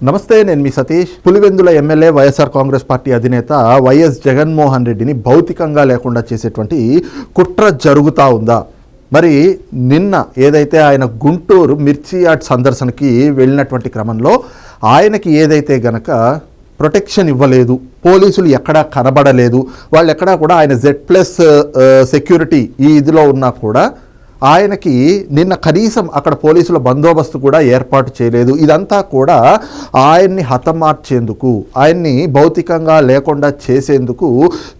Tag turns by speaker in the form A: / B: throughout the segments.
A: నమస్తే నేను మీ Satish. Pulivendula MLA YSR Congress party అధినేత వైఎస్ జగన్మోహన్ రెడ్డిని భౌతికంగా లేకుండా చేసేటువంటి కుట్ర జరుగుతూ ఉందా? మరి నిన్న ఏదైతే ఆయన గుంటూరు మిర్చి యార్డ్ సందర్శనకి వెళ్ళినటువంటి క్రమంలో ఆయనకి ఏదైతే గనక ప్రొటెక్షన్ ఇవ్వలేదు పోలీసులు ఎక్కడా కనబడలేదు వాళ్ళు ఎక్కడా కూడా ఆయన జెడ్ ప్లస్ సెక్యూరిటీ ఈ ఇదిలో ఉన్నా కూడా ఆయనకి నిన్న కనీసం అక్కడ పోలీసుల బందోబస్తు కూడా ఏర్పాటు చేయలేదు. ఇదంతా కూడా ఆయన్ని హతమార్చేందుకు ఆయన్ని భౌతికంగా లేకుండా చేసేందుకు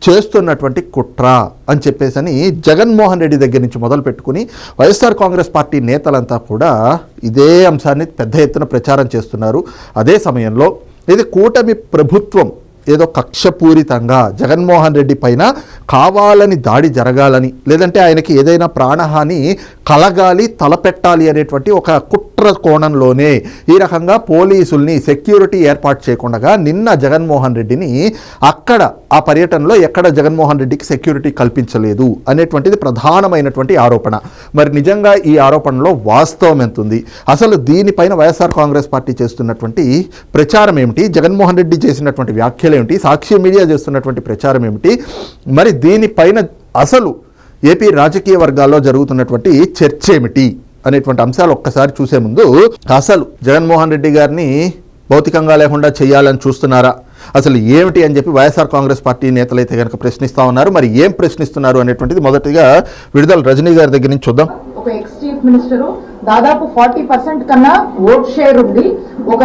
A: చేస్తున్నటువంటి కుట్ర అని చెప్పేసని జగన్మోహన్ రెడ్డి దగ్గర నుంచి మొదలు పెట్టుకుని వైఎస్ఆర్ కాంగ్రెస్ పార్టీ నేతలంతా కూడా ఇదే అంశాన్ని పెద్ద ఎత్తున ప్రచారం చేస్తున్నారు. అదే సమయంలో ఇది కూటమి ప్రభుత్వం ఏదో కక్షపూరితంగా జగన్మోహన్ రెడ్డి పైన కావాలని దాడి జరగాలని లేదంటే ఆయనకి ఏదైనా ప్రాణహాని కలగాలి తలపెట్టాలి అనేటువంటి ఒక కుట్ర కోణంలోనే ఈ రకంగా పోలీసుల్ని సెక్యూరిటీ ఏర్పాటు చేయకుండా నిన్న జగన్మోహన్ రెడ్డిని అక్కడ ఆ పర్యటనలో ఎక్కడ జగన్మోహన్ రెడ్డికి సెక్యూరిటీ కల్పించలేదు అనేటువంటిది ప్రధానమైనటువంటి ఆరోపణ. మరి నిజంగా ఈ ఆరోపణలో వాస్తవం ఎంతుంది? అసలు దీనిపైన వైఎస్ఆర్ కాంగ్రెస్ పార్టీ చేస్తున్నటువంటి ప్రచారం ఏమిటి? జగన్మోహన్ రెడ్డి చేసినటువంటి వ్యాఖ్యలు ఏమిటి? సాక్షి మీడియా చేస్తున్నటువంటి ప్రచారం ఏమిటి? మరి దీనిపైన అసలు ఏపీ రాజకీయ వర్గాల్లో జరుగుతున్నటువంటి చర్చ ఏమిటి? అనేటువంటి అంశాలు ఒక్కసారి చూసే ముందు అసలు జగన్మోహన్ రెడ్డి గారిని భౌతికంగా లేకుండా చేయాలని చూస్తున్నారా? అసలు ఏమిటి అని చెప్పి వైఎస్ఆర్ కాంగ్రెస్ పార్టీ నేతలైతే కనుక ప్రశ్నిస్తా ఉన్నారు. మరి ఏం ప్రశ్నిస్తున్నారు అనేటువంటిది మొదటిగా విడుదల రజనీ గారి దగ్గర నుంచి చూద్దాం.
B: ఒక ఎక్స్ చీఫ్ మినిస్టర్ దాదాపు ఫార్టీ పర్సెంట్ కన్నా ఓట్ షేర్ ఉంది. ఒక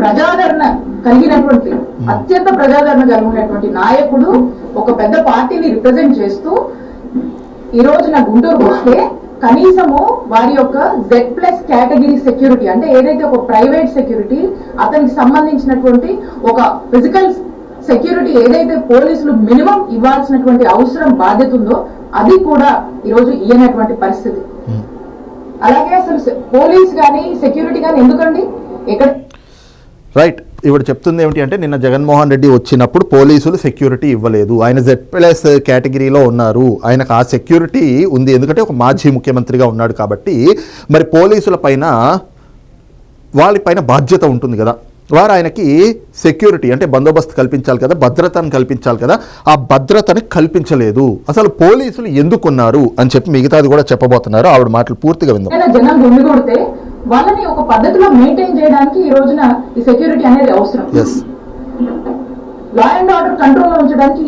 B: ప్రజాదరణ కలిగినటువంటి అత్యంత ప్రజాదరణ కలిగినటువంటి నాయకుడు ఒక పెద్ద పార్టీని రిప్రజెంట్ చేస్తూ ఈ రోజు నా గుంటూరు వస్తే కనీసము వారి యొక్క జెడ్ ప్లస్ కేటగిరీ సెక్యూరిటీ అంటే ఏదైతే ఒక ప్రైవేట్ సెక్యూరిటీ అతనికి సంబంధించినటువంటి ఒక ఫిజికల్ సెక్యూరిటీ ఏదైతే పోలీసులు మినిమం ఇవ్వాల్సినటువంటి అవసరం బాధ్యత ఉందో అది కూడా ఈరోజు ఇయ్యనటువంటి పరిస్థితి. అలాగే అసలు పోలీస్ కానీ సెక్యూరిటీ కానీ ఎందుకండి? ఎక్కడ
A: రైట్ ఇప్పుడు చెప్తుంది ఏమిటి అంటే నిన్న జగన్మోహన్ రెడ్డి వచ్చినప్పుడు పోలీసులు సెక్యూరిటీ ఇవ్వలేదు. ఆయన జెడ్ ప్లస్ కేటగిరీలో ఉన్నారు. ఆయనకు ఆ సెక్యూరిటీ ఉంది. ఎందుకంటే ఒక మాజీ ముఖ్యమంత్రిగా ఉన్నాడు కాబట్టి మరి పోలీసుల పైన వాళ్ళపైన బాధ్యత ఉంటుంది కదా. వారు ఆయనకి సెక్యూరిటీ అంటే బందోబస్తు కల్పించాలి కదా భద్రతను కల్పించాలి కదా. ఆ భద్రతని కల్పించలేదు. అసలు పోలీసులు ఎందుకున్నారు అని చెప్పి మిగతాది కూడా చెప్పబోతున్నారు. ఆవిడ మాటలు పూర్తిగా విందాం.
B: వాళ్ళని ఒక పద్ధతిలో మెయింటైన్ చేయడానికి ఈ రోజున ఈ సెక్యూరిటీ అనేది అవసరం. లా అండ్ ఆర్డర్ కంట్రోల్లో ఉంచడానికి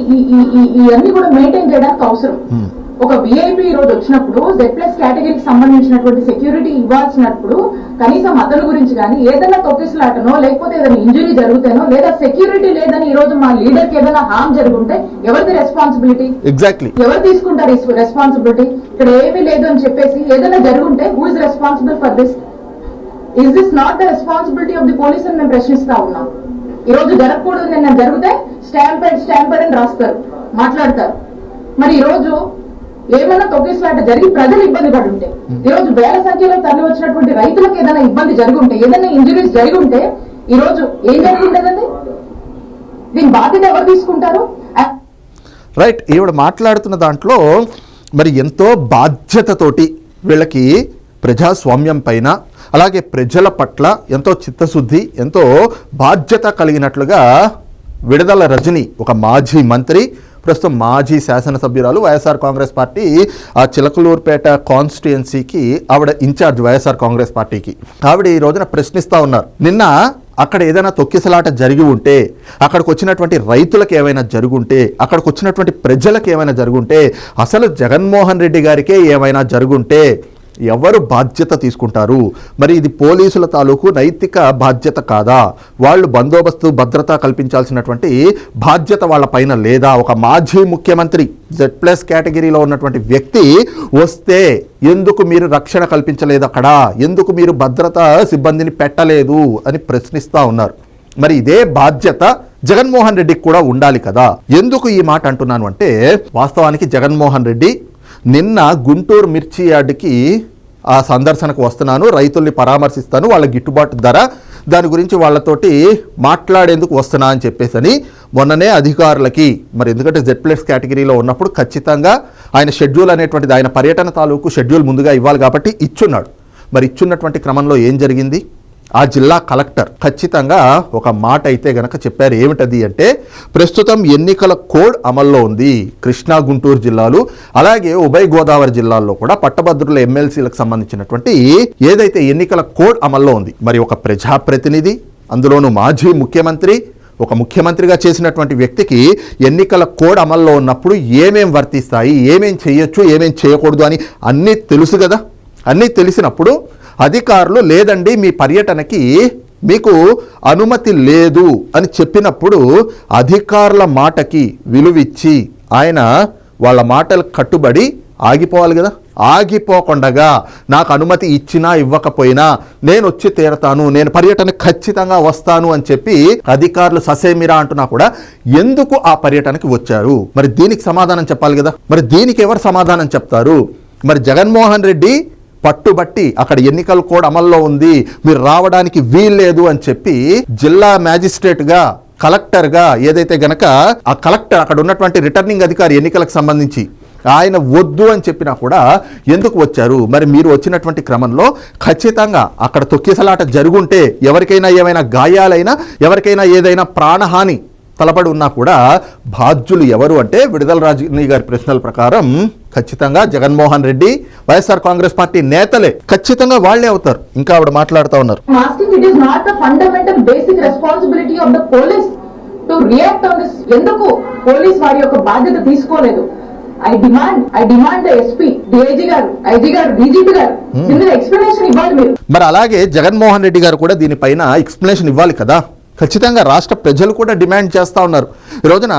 B: ఇవన్నీ కూడా మెయింటైన్ చేయడానికి అవసరం.
A: Hmm.
B: ఒక విఐపి ఈ రోజు వచ్చినప్పుడు జెడ్ ప్లస్ కేటగిరీకి సంబంధించినటువంటి సెక్యూరిటీ ఇవ్వాల్సినప్పుడు కనీసం అతని గురించి కానీ ఏదైనా తొక్కిసలాటనో లేకపోతే ఏదైనా ఇంజురీ జరుగుతేనో లేదా సెక్యూరిటీ లేదని ఈ రోజు మా లీడర్కి ఏదైనా హామ్ జరుగుంటే ఎవరిది రెస్పాన్సిబిలిటీ
A: ఎగ్జాక్ట్లీ
B: ఎవరు తీసుకుంటారు రెస్పాన్సిబిలిటీ ఇక్కడ ఏమీ లేదు అని చెప్పేసి ఏదైనా జరుగుంటే who is responsible for this is this not the responsibility of the police అని మేము ప్రశ్నిస్తా ఉన్నాం. ఈ రోజు జరగకూడదు నిన్న జరిగితే స్టాంపెడ్ స్టాంపెడ్ అని రాస్తారు మాట్లాడతారు. మరి ఈ రోజు ఏమైనా తొక్కిసలాట జరిగి ప్రజలు ఇబ్బంది పడి ఉంటే ఈ రోజు వేల సంఖ్యలో తరలి వచ్చినటువంటి రైతులకు ఏదైనా ఇబ్బంది జరిగి ఉంటే ఏదైనా ఇంజురీస్ జరిగి ఉంటే ఈ రోజు ఏం జరిగిందండి దీని బాధ్యత ఎవరు తీసుకుంటారు?
A: రైట్ ఈవిడ మాట్లాడుతున్న దాంట్లో మరి ఎంతో బాధ్యతతోటి వీళ్ళకి ప్రజాస్వామ్యం పైన అలాగే ప్రజల పట్ల ఎంతో చిత్తశుద్ధి ఎంతో బాధ్యత కలిగినట్లుగా విడుదల రజని ఒక మాజీ మంత్రి ప్రస్తుతం మాజీ శాసనసభ్యురాలు వైఎస్ఆర్ కాంగ్రెస్ పార్టీ ఆ చిలకలూరుపేట కాన్స్టిట్యుయెన్సీకి ఆవిడ ఇన్ఛార్జ్ వైఎస్ఆర్ కాంగ్రెస్ పార్టీకి. ఆవిడ ఈ రోజున ప్రశ్నిస్తూ ఉన్నారు. నిన్న అక్కడ ఏదైనా తొక్కిసలాట జరిగి ఉంటే అక్కడికి వచ్చినటువంటి రైతులకు ఏమైనా జరుగుంటే అక్కడికి వచ్చినటువంటి ప్రజలకు ఏమైనా జరుగుంటే అసలు జగన్మోహన్ రెడ్డి గారికే ఏమైనా జరుగుంటే ఎవరు బాధ్యత తీసుకుంటారు? మరి ఇది పోలీసుల తాలూకు నైతిక బాధ్యత కాదా? వాళ్ళు బందోబస్తు భద్రత కల్పించాల్సినటువంటి బాధ్యత వాళ్ళ పైన లేదా? ఒక మాజీ ముఖ్యమంత్రి జెడ్ ప్లస్ కేటగిరీలో ఉన్నటువంటి వ్యక్తి వస్తే ఎందుకు మీరు రక్షణ కల్పించలేదు అక్కడ? ఎందుకు మీరు భద్రత సిబ్బందిని పెట్టలేదు? అని ప్రశ్నిస్తూ ఉన్నారు. మరి ఇదే బాధ్యత జగన్మోహన్ రెడ్డికి కూడా ఉండాలి కదా? ఎందుకు ఈ మాట అంటున్నాను అంటే వాస్తవానికి జగన్మోహన్ రెడ్డి నిన్న గుంటూరు మిర్చి యార్డుకి ఆ సందర్శనకు వస్తున్నాను రైతుల్ని పరామర్శిస్తాను వాళ్ళ గిట్టుబాటు ధర దాని గురించి వాళ్ళతోటి మాట్లాడేందుకు వస్తున్నా అని చెప్పేసని మొన్ననే అధికారులకి మరి ఎందుకంటే జెడ్ ప్లస్ కేటగిరీలో ఉన్నప్పుడు ఖచ్చితంగా ఆయన షెడ్యూల్ అనేటువంటిది ఆయన పర్యటన తాలూకు షెడ్యూల్ ముందుగా ఇవ్వాలి కాబట్టి ఇచ్చున్నాడు. మరి ఇచ్చున్నటువంటి క్రమంలో ఏం జరిగింది? ఆ జిల్లా కలెక్టర్ ఖచ్చితంగా ఒక మాట అయితే గనక చెప్పారు. ఏమిటది అంటే ప్రస్తుతం ఎన్నికల కోడ్ అమల్లో ఉంది కృష్ణా గుంటూరు జిల్లాలు అలాగే ఉభయ గోదావరి జిల్లాల్లో కూడా పట్టభద్రుల ఎమ్మెల్సీలకు సంబంధించినటువంటి ఏదైతే ఎన్నికల కోడ్ అమల్లో ఉంది మరి ఒక ప్రజాప్రతినిధి అందులోనూ మాజీ ముఖ్యమంత్రి ఒక ముఖ్యమంత్రిగా చేసినటువంటి వ్యక్తికి ఎన్నికల కోడ్ అమల్లో ఉన్నప్పుడు ఏమేం వర్తిస్తాయి ఏమేం చేయొచ్చు ఏమేం చేయకూడదు అని అన్నీ తెలుసు కదా? అన్నీ తెలిసినప్పుడు అధికారులు లేదండి మీ పర్యటనకి మీకు అనుమతి లేదు అని చెప్పినప్పుడు అధికారుల మాటకి విలువిచ్చి ఆయన వాళ్ళ మాటలు కట్టుబడి ఆగిపోవాలి కదా. ఆగిపోకుండగా నాకు అనుమతి ఇచ్చినా ఇవ్వకపోయినా నేను వచ్చి తీరతాను నేను పర్యటన ఖచ్చితంగా వస్తాను అని చెప్పి అధికారులు ససేమిరా అంటున్నా కూడా ఎందుకు ఆ పర్యటనకి వచ్చారు? మరి దీనికి సమాధానం చెప్పాలి కదా. మరి దీనికి ఎవరు సమాధానం చెప్తారు? మరి జగన్మోహన్ రెడ్డి పట్టుబట్టి అక్కడ ఎన్నికలు కూడా అమల్లో ఉంది మీరు రావడానికి వీల్లేదు అని చెప్పి జిల్లా మ్యాజిస్ట్రేట్గా కలెక్టర్గా ఏదైతే గనక ఆ కలెక్టర్ అక్కడ ఉన్నటువంటి రిటర్నింగ్ అధికారి ఎన్నికలకు సంబంధించి ఆయన వద్దు అని చెప్పినా కూడా ఎందుకు వచ్చారు? మరి మీరు వచ్చినటువంటి క్రమంలో ఖచ్చితంగా అక్కడ తొక్కిసలాట జరుగుంటే ఎవరికైనా ఏమైనా గాయాలైనా ఎవరికైనా ఏదైనా ప్రాణహాని తలపడి ఉన్నా కూడా బాధ్యులు ఎవరు అంటే విడుదల రాజనీ గారి ప్రశ్నల ప్రకారం ఖచ్చితంగా జగన్మోహన్ రెడ్డి వైఎస్ఆర్ కాంగ్రెస్ పార్టీ నేతలే ఖచ్చితంగా వాళ్ళే అవుతారు. ఇంకా ఆవిడ మాట్లాడుతూ ఉన్నారు.
B: ఎందుకు పోలీస్ వారి యొక్క బాధ్యత తీసుకోలేదు? I demand I demand SP DIG గారు ఐజీ గారు డీజీపీ గారు ఎక్స్ప్లెనేషన్ ఇవ్వాలి మీరు.
A: మరి అలాగే జగన్మోహన్ రెడ్డి గారు కూడా దీనిపైన ఎక్స్ప్లెనేషన్ ఇవ్వాలి కదా? ఖచ్చితంగా రాష్ట్ర ప్రజలు కూడా డిమాండ్ చేస్తూ ఉన్నారు. ఈ రోజున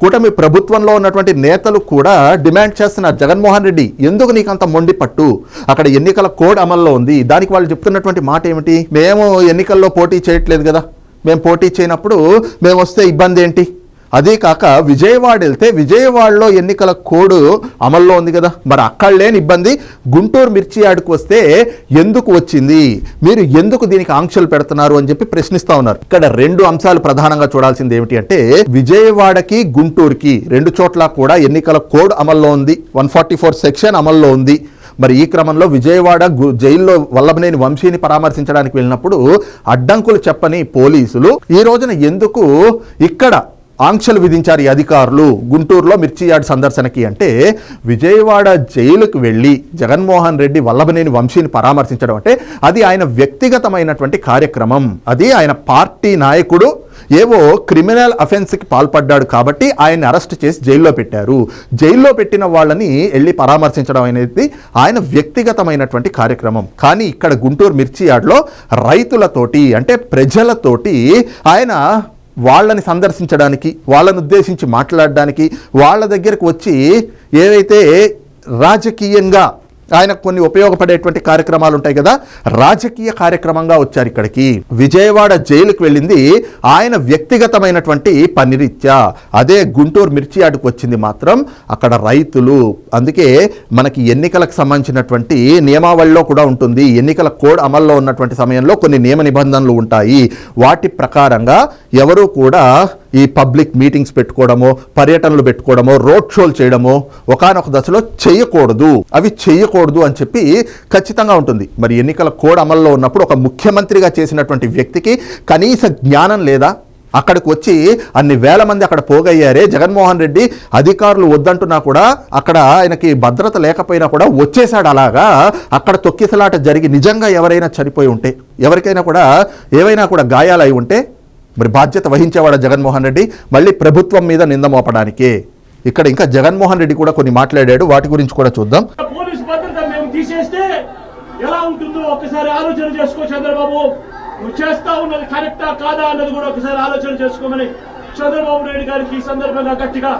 A: కూటమి ప్రభుత్వంలో ఉన్నటువంటి నేతలు కూడా డిమాండ్ చేస్తున్నారు. జగన్మోహన్ రెడ్డి ఎందుకు నీకు అంత మొండి పట్టు? అక్కడ ఎన్నికల కోడ్ అమల్లో ఉంది. దానికి వాళ్ళు చెప్తున్నటువంటి మాట ఏమిటి? మేము ఎన్నికల్లో పోటీ చేయట్లేదు కదా. మేము పోటీ చేయనప్పుడు మేము వస్తే ఇబ్బంది ఏంటి? అదే కాక విజయవాడ వెళ్తే విజయవాడలో ఎన్నికల కోడ్ అమల్లో ఉంది కదా. మరి అక్కడ లేని ఇబ్బంది గుంటూరు మిర్చి ఆడుకు వస్తే ఎందుకు వచ్చింది? మీరు ఎందుకు దీనికి ఆంక్షలు పెడుతున్నారు అని చెప్పి ప్రశ్నిస్తా ఉన్నారు. ఇక్కడ రెండు అంశాలు ప్రధానంగా చూడాల్సింది ఏమిటి అంటే విజయవాడకి గుంటూరుకి రెండు చోట్ల కూడా ఎన్నికల కోడ్ అమల్లో ఉంది. వన్ ఫార్టీ ఫోర్ సెక్షన్ అమల్లో ఉంది. మరి ఈ క్రమంలో విజయవాడ జైల్లో వల్లభనేని వంశీని పరామర్శించడానికి వెళ్ళినప్పుడు అడ్డంకులు చెప్పని పోలీసులు ఈ రోజున ఎందుకు ఇక్కడ ఆంక్షలు విధించారు ఈ అధికారులు. గుంటూరులో మిర్చి యార్డ్ సందర్శనకి అంటే విజయవాడ జైలుకు వెళ్ళి జగన్మోహన్ రెడ్డి వల్లభనేని వంశీని పరామర్శించడం అంటే అది ఆయన వ్యక్తిగతమైనటువంటి కార్యక్రమం. అది ఆయన పార్టీ నాయకుడు ఏవో క్రిమినల్ అఫెన్స్కి పాల్పడ్డాడు కాబట్టి ఆయన్ని అరెస్ట్ చేసి జైల్లో పెట్టారు. జైల్లో పెట్టిన వాళ్ళని వెళ్ళి పరామర్శించడం అనేది ఆయన వ్యక్తిగతమైనటువంటి కార్యక్రమం. కానీ ఇక్కడ గుంటూరు మిర్చి యార్డ్లో రైతులతోటి అంటే ప్రజలతోటి ఆయన వాళ్ళని సందర్శించడానికి వాళ్ళని ఉద్దేశించి మాట్లాడడానికి వాళ్ళ దగ్గరకు వచ్చి ఏవైతే రాజకీయంగా ఆయనకు కొన్ని ఉపయోగపడేటువంటి కార్యక్రమాలు ఉంటాయి కదా. రాజకీయ కార్యక్రమంగా వచ్చారు ఇక్కడికి. విజయవాడ జైలుకు వెళ్ళింది ఆయన వ్యక్తిగతమైనటువంటి పనిరీత్యా. అదే గుంటూరు మిర్చి యార్డుకు వచ్చింది మాత్రం అక్కడ రైతులు. అందుకే మనకి ఎన్నికలకు సంబంధించినటువంటి నియమావళిలో కూడా ఉంటుంది. ఎన్నికల కోడ్ అమల్లో ఉన్నటువంటి సమయంలో కొన్ని నియమ నిబంధనలు ఉంటాయి. వాటి ప్రకారంగా ఎవరూ కూడా ఈ పబ్లిక్ మీటింగ్స్ పెట్టుకోవడమో పర్యటనలు పెట్టుకోవడమో రోడ్ షోలు చేయడమో ఒకానొక దశలో చేయకూడదు. అవి చేయకూడదు అని చెప్పి ఖచ్చితంగా ఉంటుంది. మరి ఎన్నికల కోడ్ అమల్లో ఉన్నప్పుడు ఒక ముఖ్యమంత్రిగా చేసినటువంటి వ్యక్తికి కనీస జ్ఞానం లేదా? అక్కడికి వచ్చి అన్ని వేల మంది అక్కడ పోగయ్యారే జగన్మోహన్ రెడ్డి అధికారులు వద్దంటున్నా కూడా అక్కడ ఆయనకి భద్రత లేకపోయినా కూడా వచ్చేసాడు అలాగా. అక్కడ తొక్కిసలాట జరిగి నిజంగా ఎవరైనా చనిపోయి ఉంటే ఎవరికైనా కూడా ఏవైనా కూడా గాయాలై ఉంటే మరి బాధ్యత వహించేవాడు జగన్మోహన్ రెడ్డి మళ్ళీ ప్రభుత్వం మీద నింద మోపడానికే. ఇక్కడ ఇంకా జగన్మోహన్ రెడ్డి కూడా కొన్ని మాట్లాడాడు వాటి గురించి కూడా చూద్దాం.
C: పోలీసు భద్రత మేము తీసేస్తే ఎలా ఉంటుందో ఒక్కసారి ఆలోచన చేసుకో చంద్రబాబు. నువ్వు చేస్తా ఉన్నది కరెక్టా కాదా అన్నది కూడా ఒకసారి ఆలోచన చేసుకోమని చంద్రబాబు నాయుడు గారికి ఈ సందర్భంగా గట్టిగా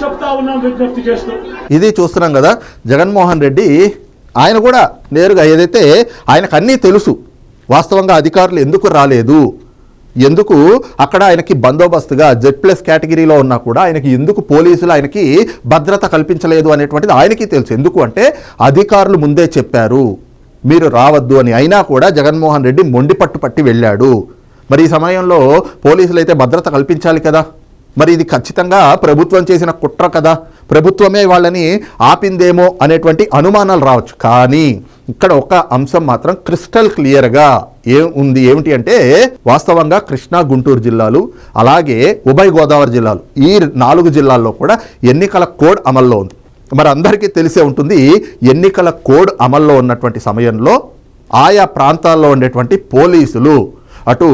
C: చెప్తా ఉన్నాం విజ్ఞప్తి చేస్తూ.
A: ఇది చూస్తున్నాం కదా జగన్మోహన్ రెడ్డి ఆయన కూడా నేరుగా ఏదైతే ఆయనకు అన్నీ తెలుసు వాస్తవంగా అధికారులు ఎందుకు రాలేదు ఎందుకు అక్కడ ఆయనకి బందోబస్తుగా జెడ్ ప్లస్ కేటగిరీలో ఉన్నా కూడా ఆయనకి ఎందుకు పోలీసులు ఆయనకి భద్రత కల్పించలేదు అనేటువంటిది ఆయనకి తెలుసు. ఎందుకు అంటే అధికారులు ముందే చెప్పారు మీరు రావద్దు అని. అయినా కూడా జగన్మోహన్ రెడ్డి మొండి పట్టు పట్టి వెళ్ళాడు. మరి ఈ సమయంలో పోలీసులు అయితే భద్రత కల్పించాలి కదా? మరి ఇది ఖచ్చితంగా ప్రభుత్వం చేసిన కుట్ర కదా? ప్రభుత్వమే వాళ్ళని ఆపిందేమో అనేటువంటి అనుమానాలు రావచ్చు. కానీ ఇక్కడ ఒక అంశం మాత్రం క్రిస్టల్ క్లియర్గా ఏం ఉంది ఏమిటి అంటే వాస్తవంగా కృష్ణా గుంటూరు జిల్లాలు అలాగే ఉభయ గోదావరి జిల్లాలు ఈ నాలుగు జిల్లాల్లో కూడా ఎన్నికల కోడ్ అమల్లో ఉంది. మరి అందరికీ తెలిసే ఉంటుంది ఎన్నికల కోడ్ అమల్లో ఉన్నటువంటి సమయంలో ఆయా ప్రాంతాల్లో ఉండేటువంటి పోలీసులు అటు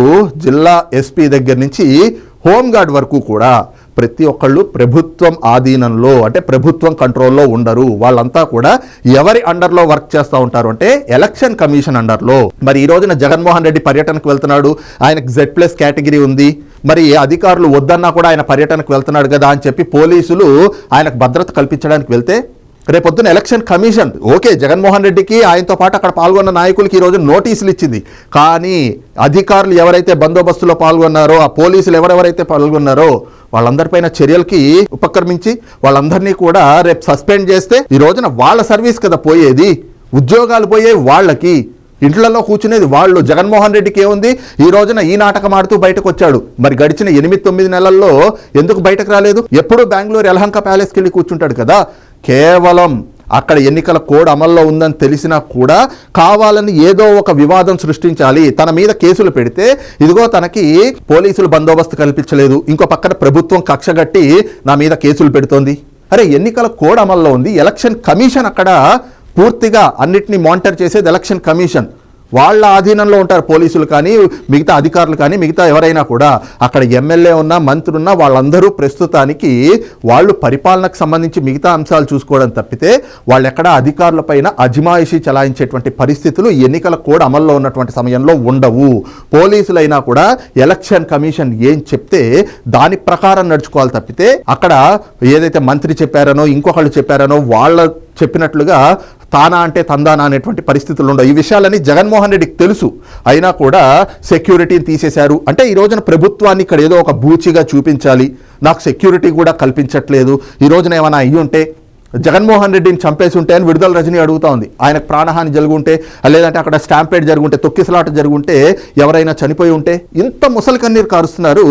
A: జిల్లా ఎస్పీ దగ్గర నుంచి హోంగార్డ్ వరకు కూడా ప్రతి ఒక్కళ్ళు ప్రభుత్వం ఆధీనంలో అంటే ప్రభుత్వం కంట్రోల్లో ఉండరు. వాళ్ళంతా కూడా ఎవరి అండర్లో వర్క్ చేస్తూ ఉంటారు అంటే ఎలక్షన్ కమిషన్ అండర్లో. మరి ఈ రోజున జగన్మోహన్ రెడ్డి పర్యటనకు వెళ్తున్నాడు ఆయనకు జెడ్ ప్లస్ కేటగిరీ ఉంది. మరి అధికారులు వద్దన్నా కూడా ఆయన పర్యటనకు వెళ్తున్నాడు కదా అని చెప్పి పోలీసులు ఆయనకు భద్రత కల్పించడానికి వెళ్తే రేపొద్దున ఎలక్షన్ కమిషన్ ఓకే జగన్మోహన్ రెడ్డికి ఆయనతో పాటు అక్కడ పాల్గొన్న నాయకులకి ఈరోజు నోటీసులు ఇచ్చింది. కానీ అధికారులు ఎవరైతే బందోబస్తులో పాల్గొన్నారో ఆ పోలీసులు ఎవరెవరైతే పాల్గొన్నారో వాళ్ళందరిపైన చర్యలకి ఉపక్రమించి వాళ్ళందరినీ కూడా రేపు సస్పెండ్ చేస్తే ఈ రోజున వాళ్ళ సర్వీస్ కదా పోయేది. ఉద్యోగాలు పోయే వాళ్ళకి ఇంట్లలో కూర్చునేది వాళ్ళు. జగన్మోహన్ రెడ్డికి ఏముంది? ఈ రోజున ఈ నాటకం ఆడుతూ బయటకు వచ్చాడు మరి గడిచిన ఎనిమిది తొమ్మిది నెలల్లో ఎందుకు బయటకు రాలేదు? ఎప్పుడు బెంగళూరు ఎలహంక ప్యాలెస్కి వెళ్ళి కూర్చుంటాడు కదా. కేవలం అక్కడ ఎన్నికల కోడ్ అమల్లో ఉందని తెలిసినా కూడా కావాలని ఏదో ఒక వివాదం సృష్టించాలి. తన మీద కేసులు పెడితే ఇదిగో తనకి పోలీసులు బందోబస్తు కల్పించలేదు. ఇంకో పక్కన ప్రభుత్వం కక్షగట్టి నా మీద కేసులు పెడుతోంది. అరే ఎన్నికల కోడ్ అమల్లో ఉంది. ఎలక్షన్ కమిషన్ అక్కడ పూర్తిగా అన్నిటినీ మానిటర్ చేసేది ఎలక్షన్ కమిషన్. వాళ్ళ ఆధీనంలో ఉంటారు పోలీసులు కానీ మిగతా అధికారులు కానీ మిగతా ఎవరైనా కూడా. అక్కడ ఎమ్మెల్యే ఉన్నా మంత్రి ఉన్నా వాళ్ళందరూ ప్రస్తుతానికి వాళ్ళు పరిపాలనకు సంబంధించి మిగతా అంశాలు చూసుకోవడం తప్పితే వాళ్ళు ఎక్కడ అధికారులపైన అజమాయిషీ చలాయించేటువంటి పరిస్థితులు ఎన్నికల కోడ్ అమల్లో ఉన్నటువంటి సమయంలో ఉండవు. పోలీసులైనా కూడా ఎలక్షన్ కమిషన్ ఏం చెప్తే దాని ప్రకారం నడుచుకోవాలి తప్పితే అక్కడ ఏదైతే మంత్రి చెప్పారనో ఇంకొకళ్ళు చెప్పారనో వాళ్ళ చెప్పినట్లుగా తానా అంటే తందానా అనేటువంటి పరిస్థితులు ఉండవు. ఈ విషయాలని జగన్మోహన్ రెడ్డికి తెలుసు. అయినా కూడా సెక్యూరిటీని తీసేశారు. అంటే ఈ రోజున ప్రభుత్వాన్ని ఇక్కడ ఏదో ఒక బూచిగా చూపించాలి. నాకు సెక్యూరిటీ కూడా కల్పించట్లేదు. ఈ రోజున ఏమైనా అయ్యి ఉంటే జగన్మోహన్ రెడ్డిని చంపేసి ఉంటే అని విడుదల రజని అడుగుతా ఉంది. ఆయనకు ప్రాణహాని జరుగుంటే లేదంటే అక్కడ స్టాంపేడ్ జరుగుంటే తొక్కిసలాట జరుగుంటే ఎవరైనా చనిపోయి ఉంటే ఇంత ముసలి కన్నీరు కారుస్తున్నారు.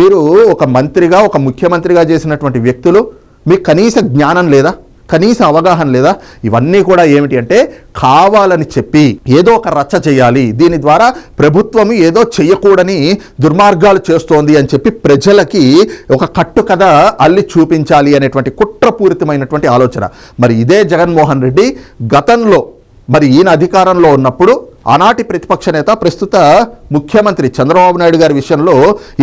A: మీరు ఒక మంత్రిగా ఒక ముఖ్యమంత్రిగా చేసినటువంటి వ్యక్తులు మీకు కనీస జ్ఞానం లేదా? కనీస అవగాహన లేదా? ఇవన్నీ కూడా ఏమిటి అంటే కావాలని చెప్పి ఏదో ఒక రచ్చ చేయాలి. దీని ద్వారా ప్రభుత్వం ఏదో చేయకూడని దుర్మార్గాలు చేస్తోంది అని చెప్పి ప్రజలకి ఒక కట్టు కథ అల్లి చూపించాలి అనేటువంటి కుట్రపూరితమైనటువంటి ఆలోచన. మరి ఇదే జగన్మోహన్ రెడ్డి గతంలో మరి ఈయన అధికారంలో ఉన్నప్పుడు ఆనాటి ప్రతిపక్ష నేత ప్రస్తుత ముఖ్యమంత్రి చంద్రబాబు నాయుడు గారి విషయంలో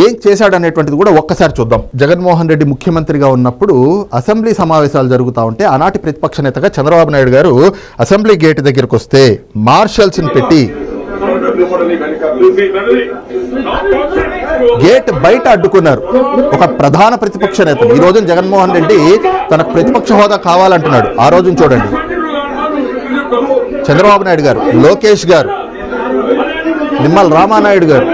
A: ఏం చేశాడనేటువంటిది కూడా ఒక్కసారి చూద్దాం. జగన్మోహన్ రెడ్డి ముఖ్యమంత్రిగా ఉన్నప్పుడు అసెంబ్లీ సమావేశాలు జరుగుతూ ఉంటే ఆనాటి ప్రతిపక్ష నేతగా చంద్రబాబు నాయుడు గారు అసెంబ్లీ గేట్ దగ్గరకు వస్తే మార్షల్స్ని పెట్టి గేట్ బయట అడ్డుకున్నారు. ఒక ప్రధాన ప్రతిపక్ష నేత. ఈ రోజున జగన్మోహన్ రెడ్డి తన ప్రతిపక్ష హోదా కావాలంటున్నాడు. ఆ రోజున చూడండి. చంద్రబాబు నాయుడు గారు లోకేష్ గారు నిమ్మల రామానాయుడు గారు.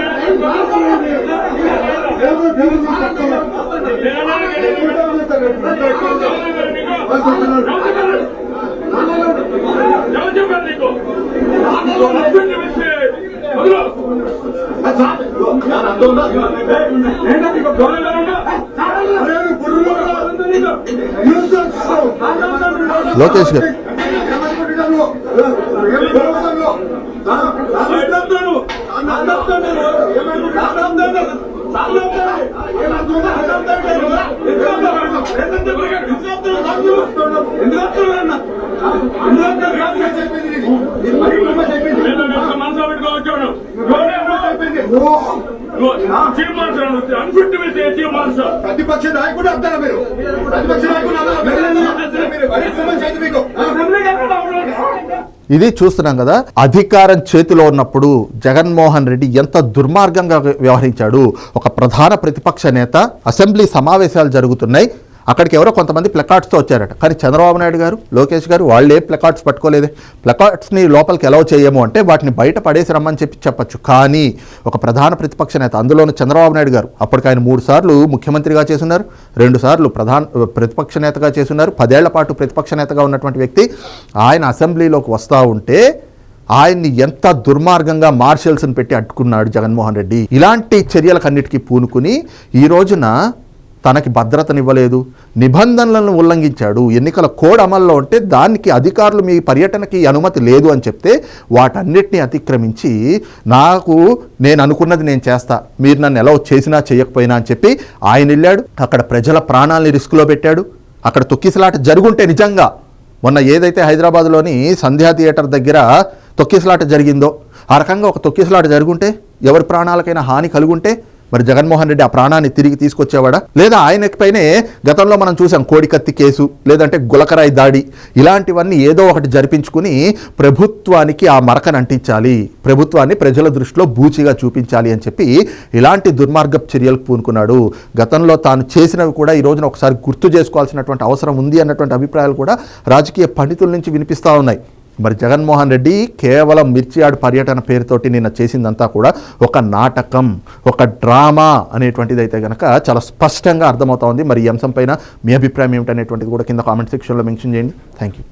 A: లోకేష్ గారు.
D: ప్రతిపక్ష నాయకుడు అంటారా మీరు ప్రతిపక్ష నాయకుడు మీకు
A: ఇది చూస్తున్నాం కదా అధికారం చేతిలో ఉన్నప్పుడు జగన్మోహన్ రెడ్డి ఎంత దుర్మార్గంగా వ్యవహరించాడు. ఒక ప్రధాన ప్రతిపక్ష నేత అసెంబ్లీ సమావేశాలు జరుగుతున్నాయి. అక్కడికి ఎవరో కొంతమంది ప్లకార్డ్స్తో వచ్చారట. కానీ చంద్రబాబు నాయుడు గారు లోకేష్ గారు వాళ్ళు ఏ ప్లకార్డ్స్ పట్టుకోలేదే. ప్లకార్డ్స్ని లోపలికి ఎలా చేయము అంటే వాటిని బయట పడేసి రమ్మని చెప్పి చెప్పచ్చు. కానీ ఒక ప్రధాన ప్రతిపక్ష నేత అందులోనూ చంద్రబాబు నాయుడు గారు అప్పటికి ఆయన మూడు సార్లు ముఖ్యమంత్రిగా చేస్తున్నారు రెండు సార్లు ప్రధాన ప్రతిపక్ష నేతగా చేస్తున్నారు పదేళ్ళ పాటు ప్రతిపక్ష నేతగా ఉన్నటువంటి వ్యక్తి ఆయన అసెంబ్లీలోకి వస్తూ ఉంటే ఆయన్ని ఎంత దుర్మార్గంగా మార్షల్స్ని పెట్టి అడ్డుకున్నాడు జగన్మోహన్ రెడ్డి. ఇలాంటి చర్యలకన్నిటికీ పూనుకుని ఈ రోజున తనకి భద్రతనివ్వలేదు నిబంధనలను ఉల్లంఘించాడు ఎన్నికల కోడ్ అమల్లో ఉంటే దానికి అధికారులు మీ పర్యటనకి అనుమతి లేదు అని చెప్తే వాటన్నిటిని అతిక్రమించి నాకు నేను అనుకున్నది నేను చేస్తా మీరు నన్ను ఎలా చేసినా చేయకపోయినా అని చెప్పి ఆయన వెళ్ళాడు. అక్కడ ప్రజల ప్రాణాలని రిస్క్లో పెట్టాడు. అక్కడ తొక్కిసలాట జరుగుంటే నిజంగా మొన్న ఏదైతే హైదరాబాద్లోని సంధ్యా థియేటర్ దగ్గర తొక్కిసలాట జరిగిందో ఆ రకంగా ఒక తొక్కిసలాట జరుగుంటే ఎవరి ప్రాణాలకైనా హాని కలుగుంటే మరి జగన్మోహన్ రెడ్డి ఆ ప్రాణాన్ని తిరిగి తీసుకొచ్చేవాడా? లేదా ఆయనపైనే గతంలో మనం చూసాం కోడికత్తి కేసు లేదంటే గులకరాయి దాడి ఇలాంటివన్నీ ఏదో ఒకటి జరిపించుకుని ప్రభుత్వానికి ఆ మరకను అంటించాలి ప్రభుత్వాన్ని ప్రజల దృష్టిలో బూచిగా చూపించాలి అని చెప్పి ఇలాంటి దుర్మార్గపు చర్యలకు పూనుకున్నాడు. గతంలో తాను చేసినవి కూడా ఈ రోజున ఒకసారి గుర్తు చేసుకోవాల్సినటువంటి అవసరం ఉంది అన్నటువంటి అభిప్రాయాలు కూడా రాజకీయ పండితుల నుంచి వినిపిస్తూ ఉన్నాయి. మరి జగన్మోహన్ రెడ్డి కేవలం మిర్చియాడు పర్యటన పేరుతోటి నిన్న చేసిందంతా కూడా ఒక నాటకం ఒక డ్రామా అనేటువంటిది అయితే కనుక చాలా స్పష్టంగా అర్థమవుతా ఉంది. మరి ఈ అంశం పైన మీ అభిప్రాయం ఏమిటనేటువంటిది కూడా కింద కామెంట్ సెక్షన్లో మెన్షన్ చేయండి. Thank you